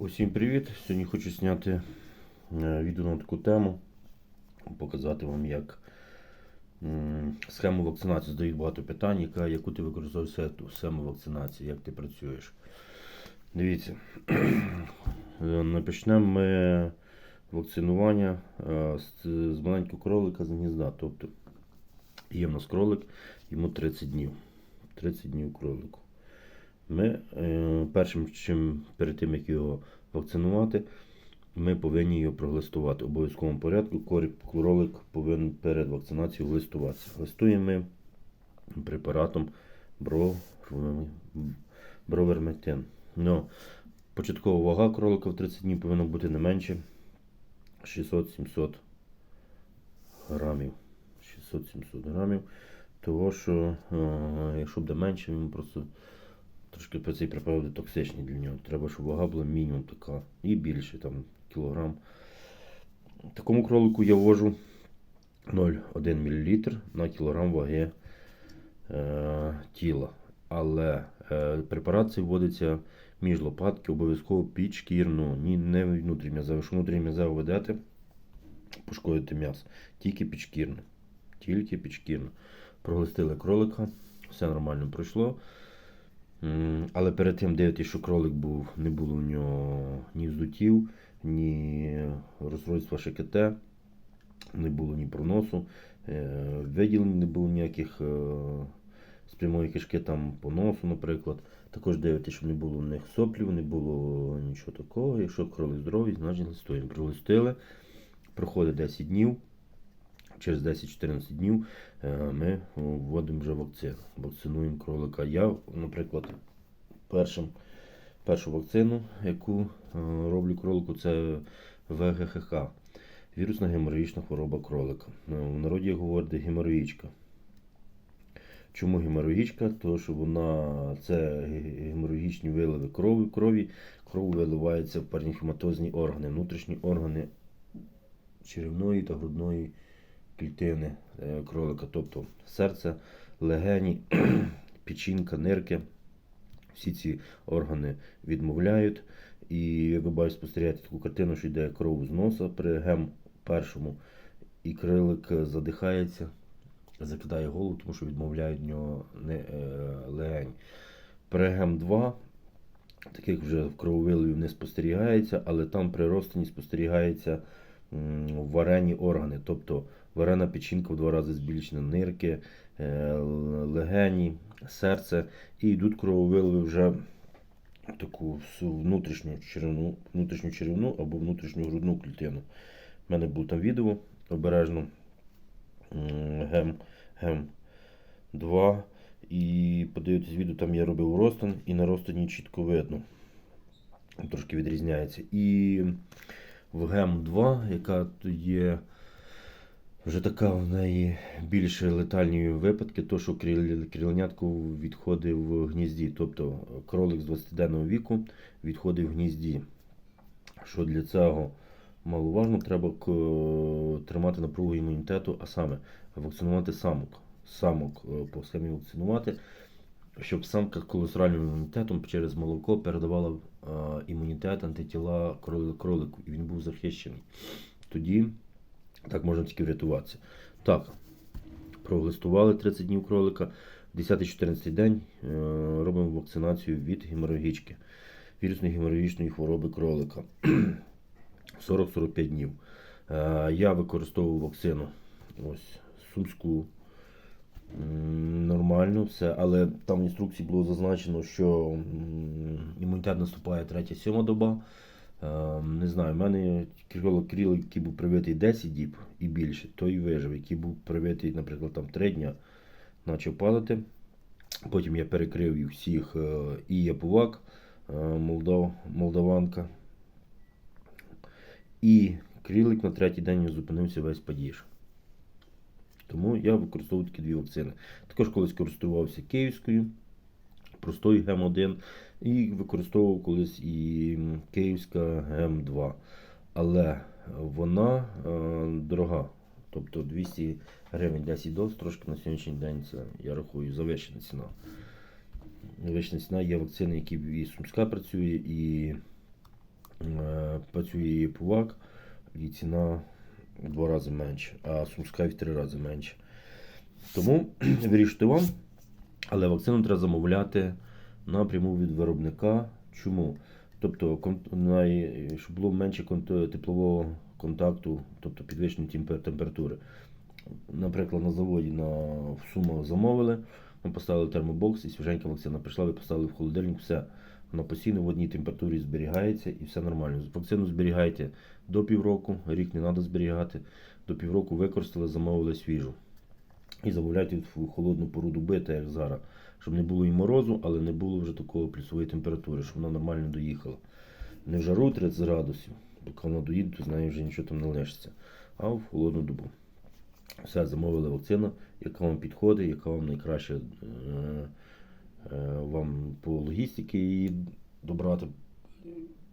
Усім привіт! Сьогодні хочу зняти е, відео на таку тему, показати вам, як схему вакцинації задають багато питань, яка, яку ти використовуєш схему- вакцинації, як ти працюєш. Дивіться, е, почнемо ми вакцинування е, з маленького кролика з гнізда. Тобто є в нас кролик, йому 30 днів. 30 днів кролику. Ми е, першим, чим перед тим, як його вакцинувати, ми повинні його проглистувати. В обов'язковому порядку кролик повинен перед вакцинацією глистуватися. Глистуємо препаратом бро- броверметин. Но початкова вага кролика в 30 днів повинна бути не менше 600-700 грамів. 600-700 грамів. Того, що е, якщо буде менше, він просто трошки по цей препарат буде для нього. Треба, щоб вага була мінімум така. І більше, там, кілограм. Такому кролику я ввожу 0,1 мл на кілограм ваги е, тіла. Але е, препарат цей вводиться між лопатки, обов'язково підшкірно, ні не внутрім'язево. Якщо внутрім'язево ведете, пошкодите м'ясо. Тільки підшкірно. Тільки підшкірно. Проглистили кролика, все нормально пройшло. Але перед тим дивитися, що кролик був, не було у нього ні вздутів, ні розстройства ШКТ, не було ні проносу, е, виділень не було ніяких е, з прямої кишки там по носу, наприклад. Також дивитися, щоб не було у них соплів, не було нічого такого. Якщо кролик здоровий, значить листуємо. Пролистили, проходить 10 днів. Через 10-14 днів е, ми вводимо вже вакцину. Вакцинуємо кролика. Я, наприклад, першим, першу вакцину, яку е, роблю кролику, це ВГХХ. Вірусна геморагічна хвороба кролика. Е, В народі говорять геморагічка. Чому геморагічка? Тому що вона це геморагічні виливи крові, крові. Кров виливається в паренхематозні органи, внутрішні органи черевної та грудної клітини е, кролика, тобто серце, легені, печінка, нирки. Всі ці органи відмовляють. І як ви бачите, спостерігаєте таку картину, що йде кров з носа при гем першому, і крилик задихається, закидає голову, тому що відмовляють в нього не, е, легень. При гем 2 таких вже крововиливів не спостерігається, але там при розтині спостерігається м, варені органи, тобто варена печінка в два рази збільшена, нирки, е, легені, серце, і йдуть крововиливи вже таку внутрішню черевну, внутрішню черевну або внутрішню грудну клітину. У мене було там відео обережно гем, гем 2. І подивитись відео, там я робив розтин, і на розтині чітко видно. Трошки відрізняється. І в гем 2, яка є вже така в неї більше летальні випадки, то що криленятко відходить в гнізді. Тобто кролик з 20-денного віку відходить в гнізді. Що для цього маловажно, треба тримати напругу імунітету, а саме вакцинувати самок. Самок е, по схемі вакцинувати, щоб самка з імунітетом через молоко передавала е, імунітет, антитіла кролику, і він був захищений. Тоді так можна тільки врятуватися. Так, проглистували 30 днів кролика. 10-14 день е, робимо вакцинацію від геморагічки, вірусної геморагічної хвороби кролика. 40-45 днів. Е, Я використовував вакцину ось сумську. Нормально все, але там в інструкції було зазначено, що імунітет наступає 3-7 доба. Е, Не знаю, в мене крил, який був привитий 10 діб і більше, той вижив, який був привитий, наприклад, там 3 дня, почав падати. Потім я перекрив їх всіх е, і Япувак, е, Молдав, Молдаванка. І крілик на третій день зупинився весь падіж. Тому я використовую такі дві вакцини. Також колись користувався київською, простою ГЕМ-1, і використовував колись і київська ГЕМ-2. Але вона е, дорога. Тобто 200 гривень 10 доз, трошки на сьогоднішній день це, я рахую, завищена ціна. Завищена ціна є вакцини, які і Сумська працює, і Е, Працює її пувак, і ціна в два рази менше, а сумська і в три рази менше. Тому вирішуйте вам, але вакцину треба замовляти напряму від виробника. Чому? Тобто, щоб було менше теплового контакту, тобто підвищення темпе- температури. Наприклад, на заводі на в Сумах замовили, ми поставили термобокс і свіженька вакцина прийшла, ви поставили в холодильник, все. Вона постійно в одній температурі зберігається і все нормально. Вакцину зберігаєте до півроку, рік не треба зберігати. До півроку використали, замовили свіжу. І замовляйте в холодну пору доби, як зараз. Щоб не було і морозу, але не було вже такої плюсової температури, щоб вона нормально доїхала. Не в жару 30 градусів, поки вона доїде, то з нею вже нічого там не лишиться. А в холодну добу. Все, замовили вакцину, яка вам підходить, яка вам найкраще е, е, вам по логістиці її добрати.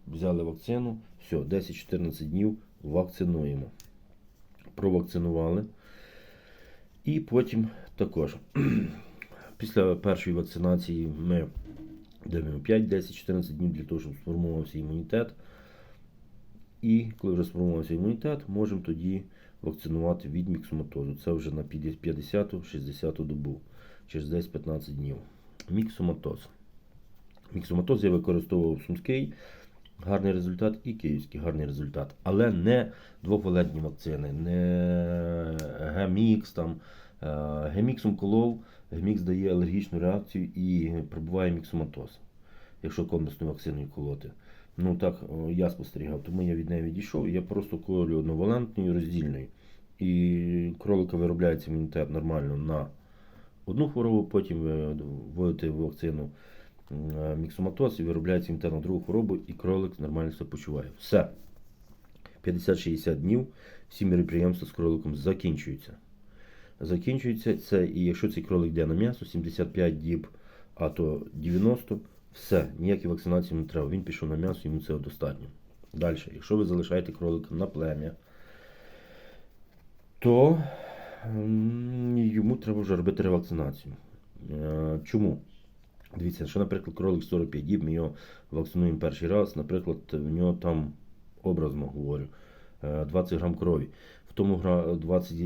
Взяли вакцину, все, 10-14 днів вакцинуємо. Провакцинували. І потім також. Після першої вакцинації ми даємо 5, 10, 14 днів для того, щоб сформувався імунітет. І коли вже сформувався імунітет, можемо тоді вакцинувати від міксоматозу. Це вже на 50-60 добу, через 10-15 днів. Міксоматоз. Міксоматоз я використовував сумський, гарний результат і київський гарний результат. Але не двохвалентні вакцини, не гемікс там. Е, Геміксом колов, гемікс дає алергічну реакцію і прибуває міксоматоз, якщо комплексну вакциною колоти. Ну так я спостерігав, тому я від неї відійшов. Я просто колю одновалентною роздільною. І кролика виробляється імунітет нормально на одну хворобу, потім ви вводите в вакцину міксоматоз і виробляється імунітет другу хворобу, і кролик нормально себе почуває. Все. 50-60 днів всі мероприємства з кроликом закінчуються. Закінчується це, і якщо цей кролик йде на м'ясо, 75 діб, а то 90, все, ніякі вакцинації не треба. Він пішов на м'ясо, йому цього достатньо. Далі, якщо ви залишаєте кролика на плем'я, то йому треба вже робити ревакцинацію. Е, Чому? Дивіться, що, наприклад, кролик 45 діб, ми його вакцинуємо перший раз, наприклад, в нього там, образно говорю, е, 20 грам крові. В тому 20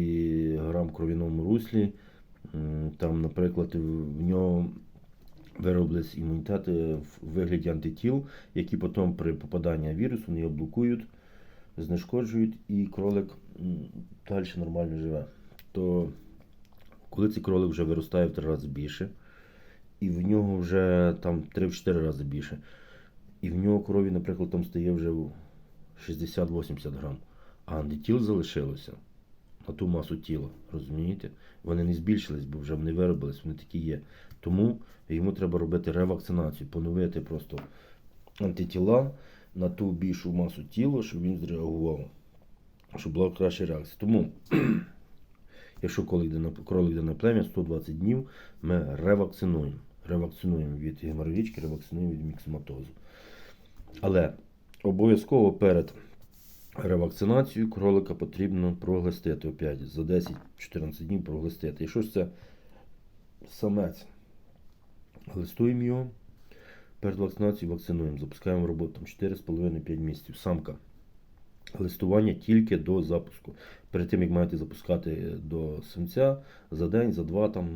грам кров'яному руслі, там, наприклад, в нього вироблять імунітети в вигляді антитіл, які потім при попаданні вірусу вони його блокують, знешкоджують, і кролик далі нормально живе. То коли цей кролик вже виростає в три рази більше, і в нього вже там 3-4 рази більше, і в нього крові, наприклад, там стає вже 60-80 грам, а антитіл залишилося на ту масу тіла, розумієте? Вони не збільшились, бо вже вони виробились, вони такі є. Тому йому треба робити ревакцинацію, поновити просто антитіла на ту більшу масу тіла, щоб він зреагував, щоб була краща реакція. Тому, якщо кролик йде на, плем'я 120 днів, ми ревакцинуємо. Ревакцинуємо від геморрагічки, ревакцинуємо від міксоматозу. Але обов'язково перед ревакцинацією кролика потрібно проглистити опять за 10-14 днів проглистити. Якщо ж це самець, глистуємо його, перед вакцинацією вакцинуємо, запускаємо роботу 4,5-5 місяців. Самка. Листування тільки до запуску. Перед тим, як маєте запускати до самця, за день, за два, там,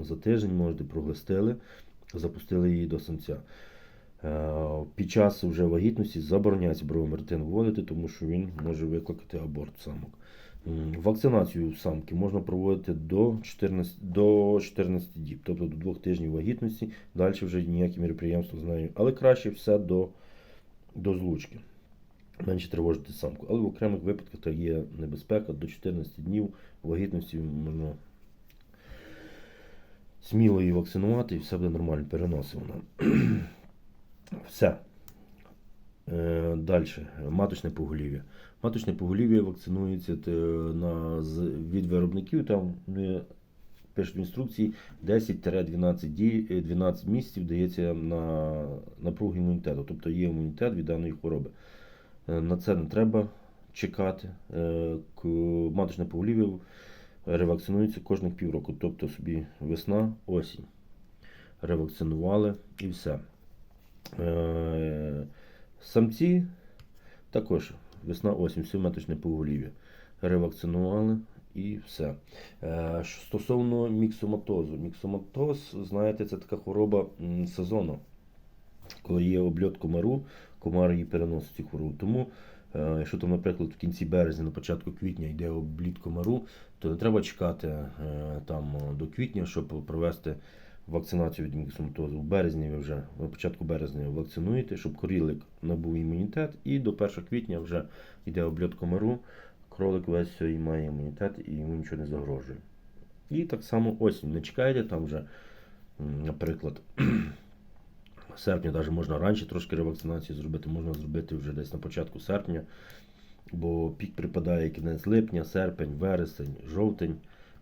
за тиждень можете проглистили, запустили її до самця. Е, Під час вже вагітності забороняється бровомертин вводити, тому що він може викликати аборт самок. Вакцинацію самки можна проводити до 14, до 14 діб, тобто до 2 тижнів вагітності. Далі вже ніякі мероприємства з нею. Але краще все до, до злучки. Менше тривожити самку. Але в окремих випадках є небезпека до 14 днів вагітності можна сміло її вакцинувати і все буде нормально, переносить вона. Все. Е, Далі. Маточне поголів'я. Маточне поголів'я вакцинується на, від виробників. Там пишуть в інструкції 10-12 дій, е, 12 місяців дається на напругу імунітету. Тобто є імунітет від даної хвороби. Е, На це не треба чекати. Е, Маточне поголів'я ревакцинується кожних півроку. Тобто собі весна, осінь. Ревакцинували і все. Е, Самці Також весна осінь, симетричне поголів'я. Ревакцинували і все. Стосовно міксоматозу. Міксоматоз, знаєте, це така хвороба сезону. Коли є обльот комару, комар її переносить цю хворобу. Тому, е, якщо там, наприклад, в кінці березня, на початку квітня йде обліт комару, то не треба чекати е, там до квітня, щоб провести вакцинацію від міксоматозу. В березні ви вже на початку березня вакцинуєте, щоб корілик набув імунітет, і до 1 квітня вже йде обльот комару. Кролик весь і має імунітет і йому нічого не загрожує. І так само осінь. Не чекайте там вже, наприклад, серпня, навіть можна раніше трошки ревакцинацію зробити, можна зробити вже десь на початку серпня, бо пік припадає кінець липня, серпень, вересень, жовтень,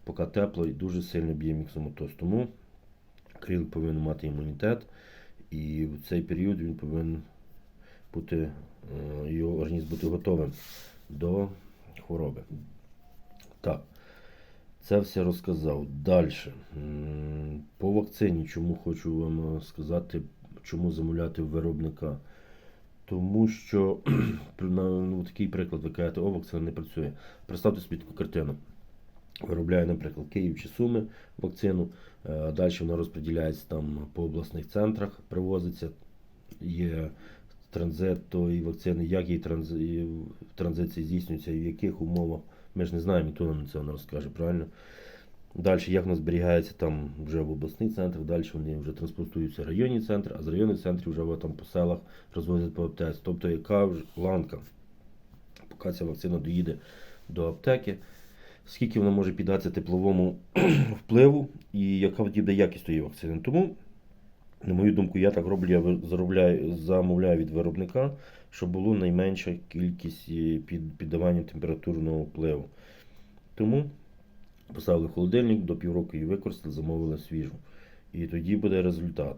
поки тепло і дуже сильно б'є міксоматоз. Тому крілик повинен мати імунітет, і в цей період він повинен бути, е, його організм бути готовим до хвороби. Так, це все розказав. Далі. По вакцині, чому хочу вам е, сказати, чому замовляти в виробника. Тому що ну, такий приклад ви кажете, о, вакцина не працює. Представте собі таку картину. Виробляє, наприклад, Київ чи Суми вакцину. е, Далі вона розподіляється там по обласних центрах, привозиться. Є транзит тої вакцини, як її транзи... в транзиції здійснюється і в яких умовах. Ми ж не знаємо, ніхто нам це не розкаже, правильно? Далі, як вона зберігається там вже в обласних центрах, далі вони вже транспортуються в районні центри, а з районних центрів вже там по селах розвозять по аптеці. Тобто яка вже ланка, поки ця вакцина доїде до аптеки, скільки вона може піддатися тепловому впливу і яка буде якість тієї вакцини. Тому, на мою думку, я так роблю, я заробляю, замовляю від виробника, щоб було найменша кількість е, під, піддавання температурного впливу. Тому поставили в холодильник, до півроку її використали, замовили свіжу. І тоді буде результат.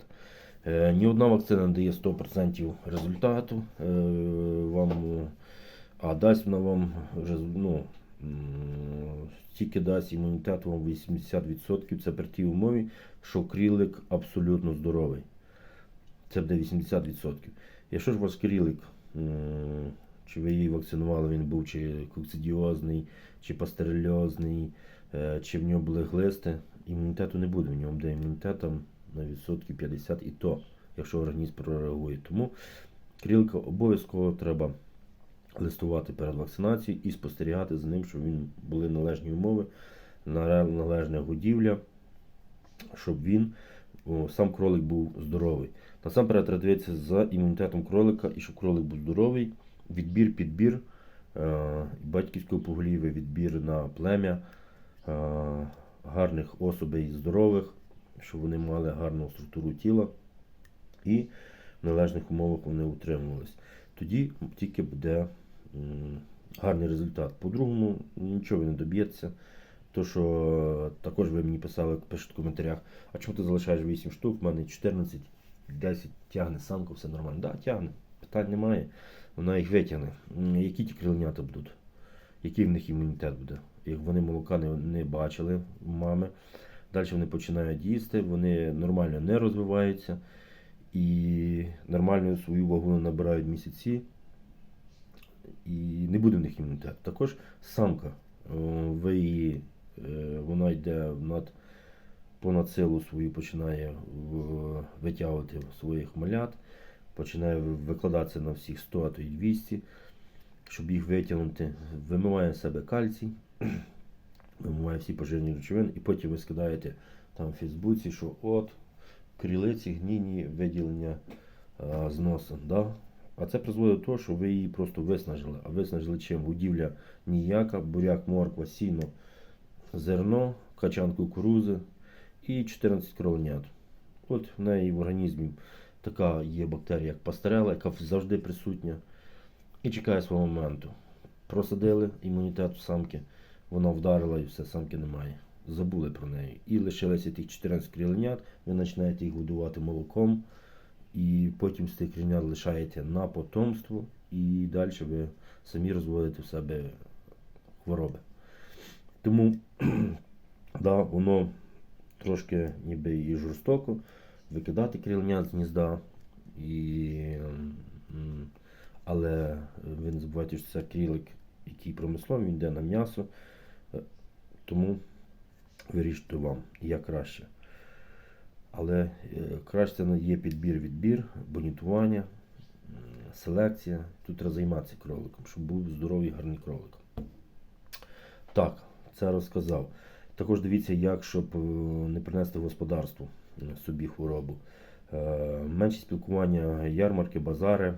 Е, ні одна вакцина не дає 100% результату. Е, вам, а дасть вона вам ну, м, тільки дасть імунітет вам 80%. Це при тій умові, що крілик абсолютно здоровий. Це буде 80%. Якщо ж вас крілик, чи ви її вакцинували, він був чи коксидіозний, чи пастерельозний, чи в нього були глисти, імунітету не буде. В ньому буде імунітет на відсотки 50 і то, якщо організм прореагує. Тому крілка обов'язково треба листувати перед вакцинацією і спостерігати за ним, щоб він були належні умови, належна годівля, щоб він, о, сам кролик був здоровий. Насамперед треба дивитися за імунітетом кролика і щоб кролик був здоровий. Відбір, підбір е, батьківського поголів'я, відбір на плем'я е, гарних особей здорових, щоб вони мали гарну структуру тіла і в належних умовах вони утримувались. Тоді тільки буде гарний результат. По-другому нічого не доб'єтеся. То, що також ви мені писали, пишуть в коментарях, а чому ти залишаєш 8 штук, в мене 14, 10 тягне самка, все нормально. Так, да, тягне, питань немає. Вона їх витягне. Які ті криленята будуть? Який в них імунітет буде? Як вони молока не, не бачили мами. Далі вони починають їсти, вони нормально не розвиваються і нормально свою вагу набирають місяці. І не буде в них імунітет. Також самка. Ви її, е, вона йде над, понад силу свою, починає витягувати своїх малят, починає викладатися на всіх 100, а то й 200, щоб їх витягнути. Вимиває з себе кальцій, вимиває всі пожирні речовини, і потім ви скидаєте там в Фейсбуці, що от крілиці, гніні, виділення а, з носа. Да? А це призводить до того, що ви її просто виснажили. А виснажили чим? Будівля ніяка, буряк, морква, сіно, зерно, качан кукурузи і 14 кроленят. От в неї в організмі така є бактерія, як пастерела, яка завжди присутня. І чекає свого моменту. Просадили імунітет у самки, вона вдарила і все, самки немає. Забули про неї. І лишилося тих 14 кріленят, ви починаєте їх годувати молоком, і потім з тих кріленят лишаєте на потомство, і далі ви самі розводите в себе хвороби. Тому, да, воно трошки ніби і жорстоко викидати кріленят з гнізда. І, Але ви не забувайте, що це крілик, який промисловий, він йде на м'ясо. Тому вирішуйте вам, як краще. Але е, краще є підбір, відбір, бонітування, селекція. Тут треба займатися кроликом, щоб був здоровий гарний кролик. Так, це розказав. Також дивіться, як, щоб е, не принести в господарству е, собі хворобу. Е, Менше спілкування, ярмарки, базари.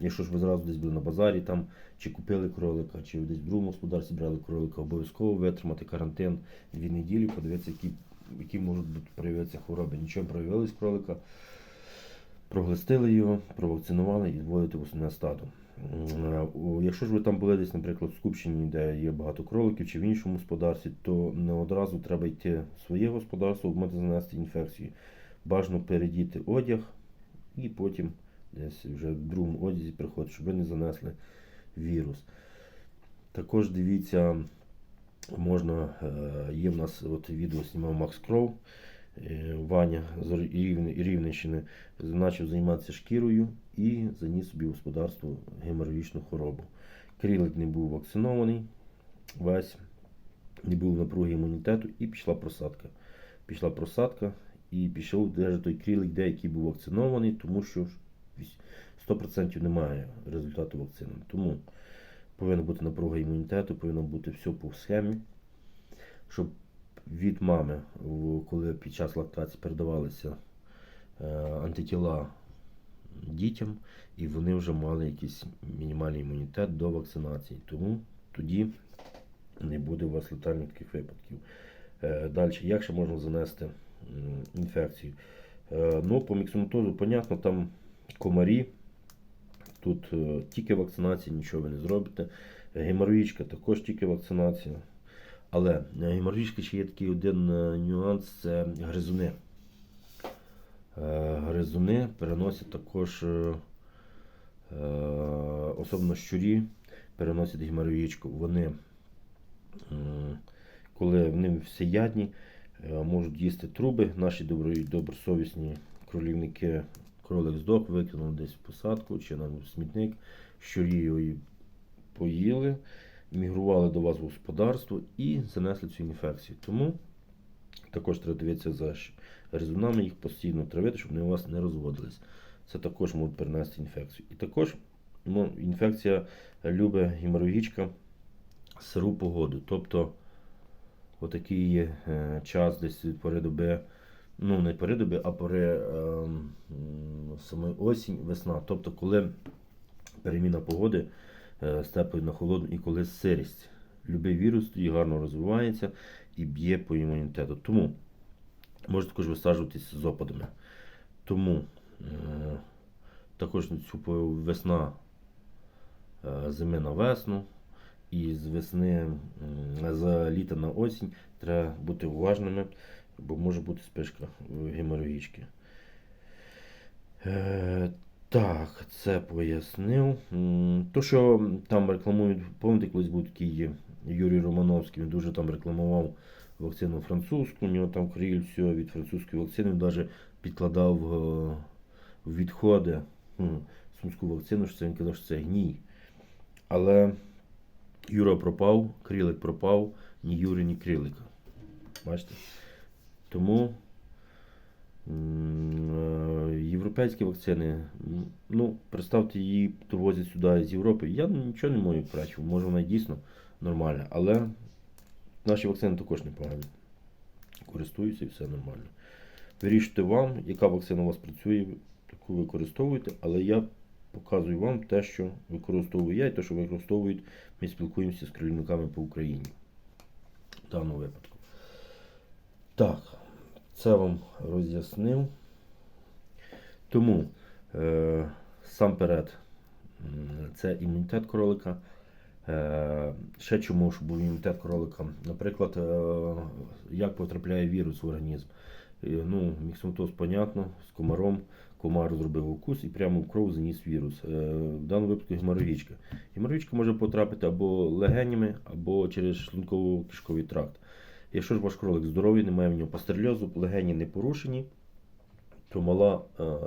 Якщо ж ви зразу десь були на базарі, там чи купили кролика, чи десь в другому господарстві брали кролика, обов'язково витримати карантин дві неділі, подивитися, які, які можуть проявитися хвороби. Нічого проявились кролика, проглистили його, провакцинували і вводите в основне стадо. Е, Якщо ж ви там були десь, наприклад, в Скупщині, де є багато кроликів, чи в іншому господарстві, то не одразу треба йти в своє господарство, можете занести інфекцію. Бажано передіти одяг і потім десь вже в другому одязі приходить, щоб ви не занесли вірус. Також дивіться, можна, е, є в нас от відео знімав Макс Кров, е, Ваня з Рівненщини почав займатися шкірою і заніс собі в господарство геморагічну хворобу. Крілик не був вакцинований, весь не було напруги імунітету і пішла просадка. Пішла просадка і пішов де той крілик, де який був вакцинований, тому що 100% немає результату вакцини. Тому повинна бути напруга імунітету, повинно бути все по схемі, щоб від мами, коли під час лактації передавалися е, антитіла дітям, і вони вже мали якийсь мінімальний імунітет до вакцинації. Тому тоді не буде у вас летальних таких випадків. Е, Далі, як ще можна занести інфекцію? Е, Ну, по міксоматозу, понятно, там комарі. Тут е, тільки вакцинація, нічого ви не зробите. Геморроїчка також тільки вакцинація. Але е, геморроїчка ще є такий один нюанс це гризуни. Гризуни переносять також, особливо щурі, переносять геморроїчку. Вони, коли вони всеядні, можуть їсти труби. Наші добро- добросовісні кролівники, кролик здох, викинули десь в посадку чи на смітник, його і поїли, мігрували до вас в господарство і занесли цю інфекцію. Тому також треба дивитися за гризунами, їх постійно травити, щоб вони у вас не розводились. Це також може перенести інфекцію. І також ну, інфекція любить геморрагічка сиру погоду. Тобто отакий е, час десь від пори доби, ну не пори доби, а пори е, самої осінь, весна. Тобто, коли переміна погоди е, з теплої на холодну і коли сирість. Любий вірус тоді гарно розвивається і б'є по імунітету. Тому можете також висаджуватися з опадами. Тому е, також весна е, зими на весну. І з весни, м, з літа на осінь треба бути уважними, бо може бути спишка геморрагічки. Е, так, це пояснив. То, що там рекламують, пам'ятаєте, колись був такий Юрій Романовський, він дуже там рекламував вакцину французьку, у нього там криль все від французької вакцини, він навіть підкладав е, відходи сумську вакцину, що це він казав, що це гній. Але Юра пропав, крилик пропав, ні Юри, ні крилика. Бачите? Тому е, європейські вакцини, ну, представте, її довозять сюди з Європи. Я нічого не маю проти, може вона дійсно нормальна, але наші вакцини також непогані. Користуюся і все нормально. Вирішуйте вам, яка вакцина у вас працює, таку використовуєте, але я показую вам те, що використовую я, і те, що використовують, ми спілкуємося з керівниками по Україні. В даному випадку. Так, це вам роз'яснив. Тому е, сам перед це імунітет кролика. Е, ще чому щоб був імунітет кролика? Наприклад, е, як потрапляє вірус в організм. Е, Ну, міксоматоз, понятно, з комаром. Комар зробив укус і прямо в кров заніс вірус. Е, В даному випадку геморрагічка. Геморрагічка може потрапити або легенями, або через шлунково-кишковий тракт. Якщо ж ваш кролик здоровий, немає в нього пастерльозу, легені не порушені, то мала е, е,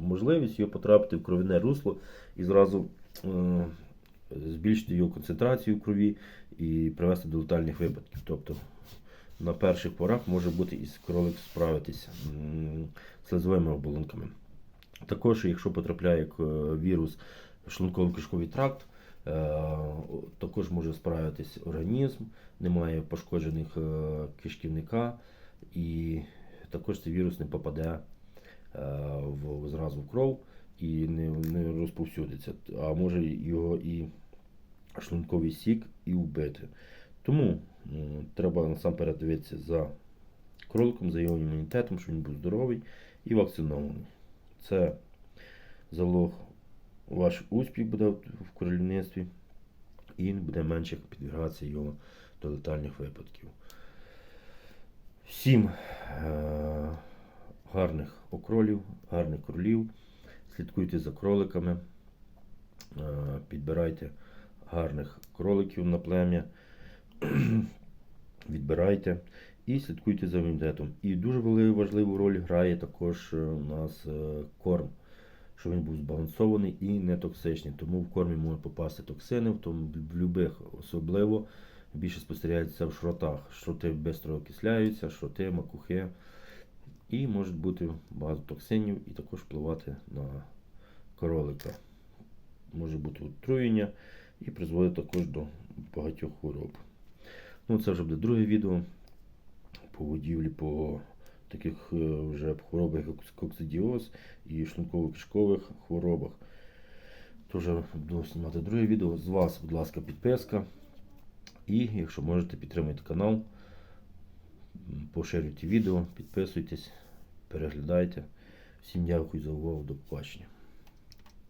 можливість його потрапити в кровяне русло і зразу збільшити його концентрацію в крові і привести до летальних випадків. Тобто на перших порах може бути із кролик справитися м, слизовими оболонками. Також, якщо потрапляє е, вірус в шлунково-кишковий тракт, е, також може справитись організм, немає пошкоджених е, кишківника, і також цей вірус не попаде в, зразу в кров і не, не розповсюдиться, а може його і шлунковий сік і вбити. Тому треба насамперед дивитися за кроликом, за його імунітетом, щоб він був здоровий і вакцинований. Це залог ваш успіх буде в королівництві і буде менше підвергатися його до летальних випадків. Всім е- гарних окролів, гарних кролів. Слідкуйте за кроликами, е- підбирайте гарних кроликів на плем'я, відбирайте і слідкуйте за імунітетом. І дуже важливу роль грає також е, у нас е, корм, щоб він був збалансований і не токсичний. Тому в кормі можуть попасти токсини, в тому в любих особливо більше спостерігається в шротах. Шроти швидко окисляються, шроти, макухи. І може бути багато токсинів і також впливати на кролика. Може бути отруєння і призводить також до багатьох хвороб. Ну, це вже буде друге відео по годівлі, по таких е, вже хворобах, як коксидіоз і шлунково-кишкових хворобах. Тож буду знімати друге відео. З вас, будь ласка, підписка. І якщо можете, підтримуйте канал, поширюйте відео, підписуйтесь, переглядайте. Всім дякую за увагу, до побачення.